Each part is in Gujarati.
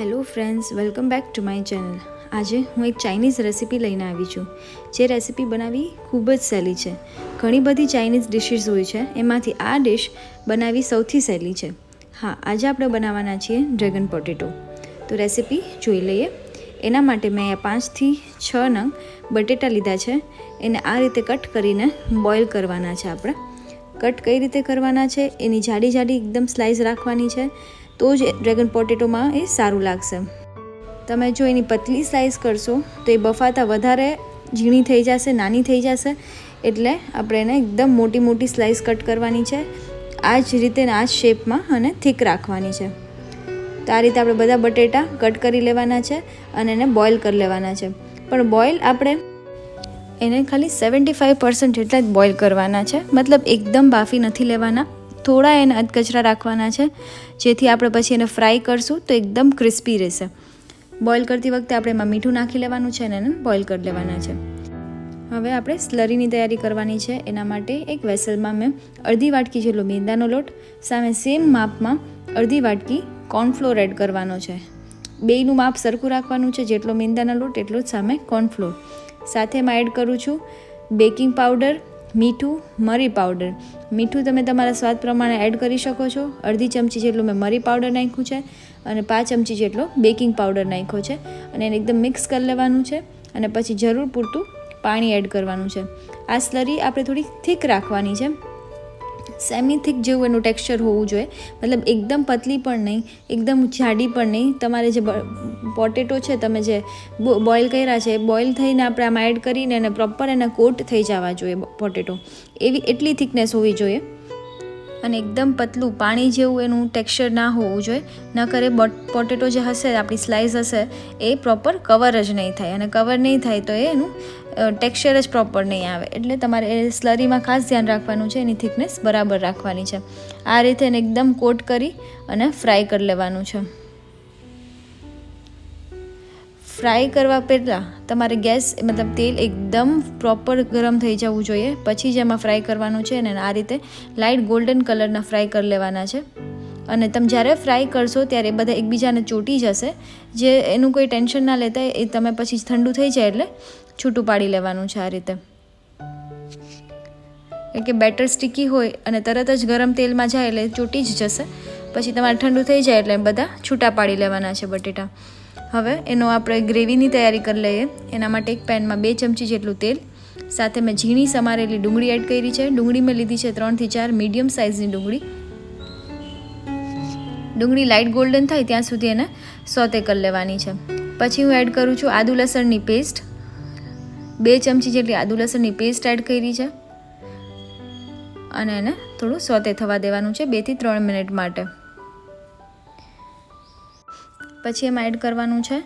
Hello friends, welcome back to my channel. આજે હું એક ચાઇનીઝ રેસીપી લઈને આવી છું. જે રેસીપી બનાવી ખૂબ જ સહેલી છે. ઘણી બધી ચાઇનીઝ ડિશિસ હોય છે, એમાંથી આ ડિશ બનાવી સૌથી સહેલી છે. હા, આજે આપણે બનાવવાના છીએ ડ્રેગન પોટેટો. તો રેસીપી જોઈ લઈએ. એના માટે મેં પાંચથી છ નંગ બટેટા લીધા છે. એને આ રીતે કટ કરીને બોઇલ કરવાના છે આપણે. કટ કઈ રીતે કરવાના છે? એની જાડી જાડી એકદમ સ્લાઇસ રાખવાની છે. તો જ ડ્રેગન પોટેટોમાં એ સારું લાગશે. તમે જો એની પતલી સ્લાઇસ કરશો, તો એ બફાતા વધારે ઝીણી થઈ જશે, નાની થઈ જશે, એટલે આપણે એને એકદમ મોટી મોટી સ્લાઇસ કટ કરવાની છે. આ જ રીતે આ જ શેપમાં અને થીક રાખવાની છે. તો આ રીતે આપણે બધા બટેટા કટ કરી લેવાના છે અને એને બોઇલ કરી લેવાના છે. પણ બોઇલ આપણે એને ખાલી સેવન્ટી ફાઇવ પર્સન્ટ જેટલા જ બોઇલ કરવાના છે. મતલબ એકદમ બાફી નથી લેવાના. થોડા એને અધકચરા રાખવાના છે, જેથી આપણે પછી એને ફ્રાય કરશું તો એકદમ ક્રિસ્પી રહેશે. બોઇલ કરતી વખતે આપણે એમાં મીઠું નાખી લેવાનું છે અને એને બોઇલ કરી લેવાના છે. હવે આપણે સ્લરીની તૈયારી કરવાની છે. એના માટે એક વેસલમાં મેં અડધી વાટકી જેટલો મેંદાનો લોટ, સામે સેમ માપમાં અડધી વાટકી કોર્નફ્લોર એડ કરવાનો છે. બેયનું માપ સરખું રાખવાનું છે. જેટલો મેંદાનો લોટ, એટલો જ સામે કોર્નફ્લોર સાથે એમાં એડ કરું છું બેકિંગ પાવડર મીઠું, મરી પાવડર મીઠું તમે તમારા સ્વાદ પ્રમાણે એડ કરી શકો છો. અડધી ચમચી જેટલું મેં મરી પાવડર નાખ્યું છે અને પાંચ ચમચી જેટલો બેકિંગ પાવડર નાખ્યો છે. અને એને એકદમ મિક્સ કરી લેવાનું છે અને પછી જરૂર પૂરતું પાણી એડ કરવાનું છે. આ સ્લરી આપણે થોડી થીક રાખવાની છે. સેમી થીક જેવું એનું ટેક્સચર હોવું જોઈએ. મતલબ એકદમ પતલી પણ નહીં, એકદમ જાડી પણ નહીં. તમારે જે પોટેટો છે, તમે જે બોઇલ કર્યા છે, બોઇલ થઈને આપણે આમાં એડ કરીને એને પ્રોપર એના કોટ થઈ જવા જોઈએ પોટેટો. એવી એટલી થિકનેસ હોવી જોઈએ. અને એકદમ પતલું પાણી જેવું એનું ટેક્સચર ના હોવું જોઈએ. ન કરે પોટેટો જે હશે, આપણી સ્લાઇસ હશે, એ પ્રોપર કવર જ નહીં થાય. અને કવર નહીં થાય તો એનું ટેક્સચર જ પ્રોપર નહીં આવે. એટલે તમારે એ સ્લરીમાં ખાસ ધ્યાન રાખવાનું છે, એની થિકનેસ બરાબર રાખવાની છે. આ રીતે એને એકદમ કોટ કરી અને ફ્રાય કરી લેવાનું છે. ફ્રાય કરવા પહેલાં તમારે ગેસ મતલબ તેલ એકદમ પ્રોપર ગરમ થઈ જવું જોઈએ. પછી જ એમાં ફ્રાય કરવાનું છે અને આ રીતે લાઇટ ગોલ્ડન કલરના ફ્રાય કરી લેવાના છે. અને તમે જ્યારે ફ્રાય કરશો ત્યારે એ બધા એકબીજાને ચોટી જશે. જે એનું કોઈ ટેન્શન ના લેતા એ તમે પછી ઠંડુ થઈ જાય એટલે છૂટું પાડી લેવાનું છે આ રીતે. કે બેટર સ્ટીકી હોય અને તરત જ ગરમ તેલમાં જાય એટલે ચોટી જ જશે. પછી તમારે ઠંડુ થઈ જાય એટલે બધા છૂટા પાડી લેવાના છે બટેટા. હવે એનો આપણે ગ્રેવીની તૈયારી કરી લઈએ. એના માટે એક પેનમાં બે ચમચી જેટલું તેલ, સાથે મેં ઝીણી સમારેલી ડુંગળી એડ કરી છે. ડુંગળી મેં લીધી છે ત્રણથી ચાર મીડિયમ સાઇઝની ડુંગળી. ડુંગળી લાઇટ ગોલ્ડન થાય ત્યાં સુધી એને સોતે કરી લેવાની છે. પછી હું એડ કરું છું આદુ લસણની પેસ્ટ બે ચમચી જેટલી આદુ લસણની પેસ્ટ એડ કરી છે. અને એને થોડું સોતે થવા દેવાનું છે બેથી ત્રણ મિનિટ માટે. પછી એમાં એડ કરવાનું છે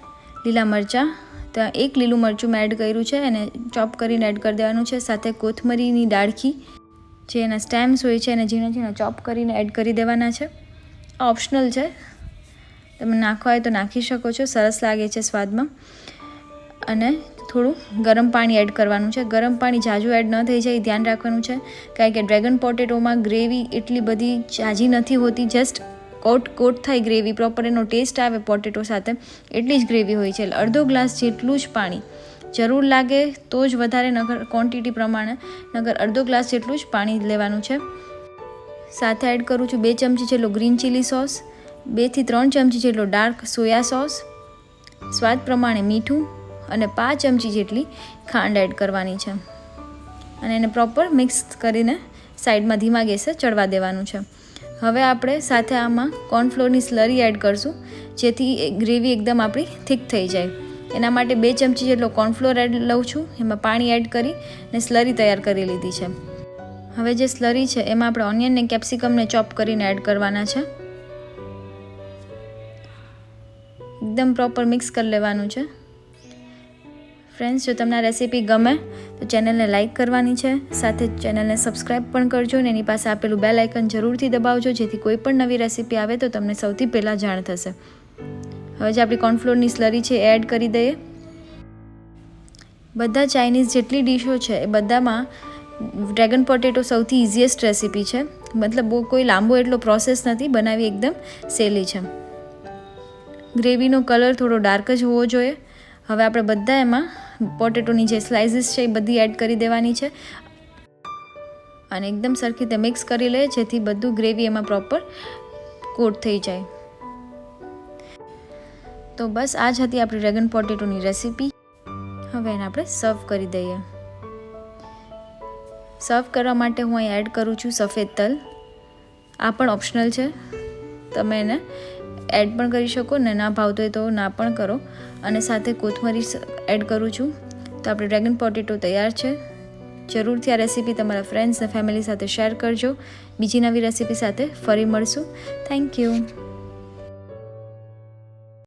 લીલા મરચાં. ત્યાં એક લીલું મરચું મેં એડ કર્યું છે, એને ચોપ કરીને એડ કરી દેવાનું છે. સાથે કોથમરીની ડાળખી જે એના સ્ટેમ્સ હોય છે, એને ઝીણા ઝીણા ચોપ કરીને એડ કરી દેવાના છે. ઓપ્શનલ છે. તમે નાખવા હોય તો નાખી શકો છો, સરસ લાગે છે સ્વાદમાં. અને થોડું ગરમ પાણી એડ કરવાનું છે. ગરમ પાણી ઝાઝું એડ ન થઈ જાય ધ્યાન રાખવાનું છે. કારણ કે ડ્રેગન પોટેટોમાં ગ્રેવી એટલી બધી ઝાઝી નથી હોતી જસ્ટ કોટ કોટ થાય ગ્રેવી પ્રોપર એનો ટેસ્ટ આવે પોટેટો સાથે, એટલી જ ગ્રેવી હોય છે. અડધો ગ્લાસ જેટલું જ પાણી જરૂર લાગે તો જ વધારે નગર ક્વોન્ટિટી પ્રમાણે નગર અડધો ગ્લાસ જેટલું જ પાણી લેવાનું છે. સાથે એડ કરું છું બે ચમચી જેટલો ગ્રીન ચીલી સોસ બેથી ત્રણ ચમચી જેટલો ડાર્ક સોયા સોસ સ્વાદ પ્રમાણે મીઠું અને પાંચ ચમચી જેટલી ખાંડ એડ કરવાની છે. અને એને પ્રોપર મિક્સ કરીને સાઈડમાં ધીમા ગેસે ચડવા દેવાનું છે. હવે આપણે સાથે આમાં કોર્નફ્લોરની સ્લરી એડ કરશું, જેથી ગ્રેવી એકદમ આપણી થીક થઈ જાય. એના માટે બે ચમચી જેટલો કોર્નફ્લોર એડ લઉં છું, એમાં પાણી એડ કરી ને સ્લરી તૈયાર કરી લીધી છે. હવે જે સ્લરી છે, એમાં આપણે ઓનિયનને કેપ્સિકમને ચોપ કરીને એડ કરવાના છે. એકદમ પ્રોપર મિક્સ કરી લેવાનું છે. ફ્રેન્ડ્સ જો તમને આ રેસીપી ગમે, તો ચેનલને લાઇક કરવાની છે. સાથે ચેનલને સબસ્ક્રાઈબ પણ કરજો અને એની પાસે આપેલું બેલ આઇકન જરૂરથી દબાવજો. જેથી કોઈ પણ નવી રેસીપી આવે તો તમને સૌથી પહેલાં જાણ થશે. હવે જે આપણી કોર્નફ્લોરની સ્લરી છે, એ એડ કરી દઈએ. બધા ચાઇનીઝ જેટલી ડીશો છે, એ બધામાં ડ્રેગન પોટેટો સૌથી ઇઝીએસ્ટ રેસીપી છે. મતલબ બહુ કોઈ લાંબો એટલો પ્રોસેસ નથી, બનાવી એકદમ સહેલી છે. ગ્રેવીનો કલર થોડો ડાર્ક જ હોવો જોઈએ. હવે આપણે બધા એમાં પોટેટોની જે સ્લાઇસીસ છે એ બધી એડ કરી દેવાની છે. અને એકદમ સરખી રીતે મિક્સ કરી લે, જેથી બધું ગ્રેવી એમાં પ્રોપર કોટ થઈ જાય. તો બસ, આ જ હતી આપણી ડ્રેગન પોટેટોની રેસીપી હવે એને આપણે સર્વ કરી દઈએ. સર્વ કરવા માટે હું અહીં એડ કરું છું સફેદ તલ. આ પણ ઓપ્શનલ છે. તમે એને એડ પણ કરી શકો ને ના ભાવતો હોય તો ના પણ કરો. અને સાથે કોથમરી એડ કરું છું. તો આપણે ડ્રેગન પોટેટો તૈયાર છે. જરૂરથી આ રેસીપી તમારા ફ્રેન્ડ્સ અને ફેમિલી સાથે શેર કરજો. બીજી નવી રેસીપી સાથે ફરી મળશું. Thank you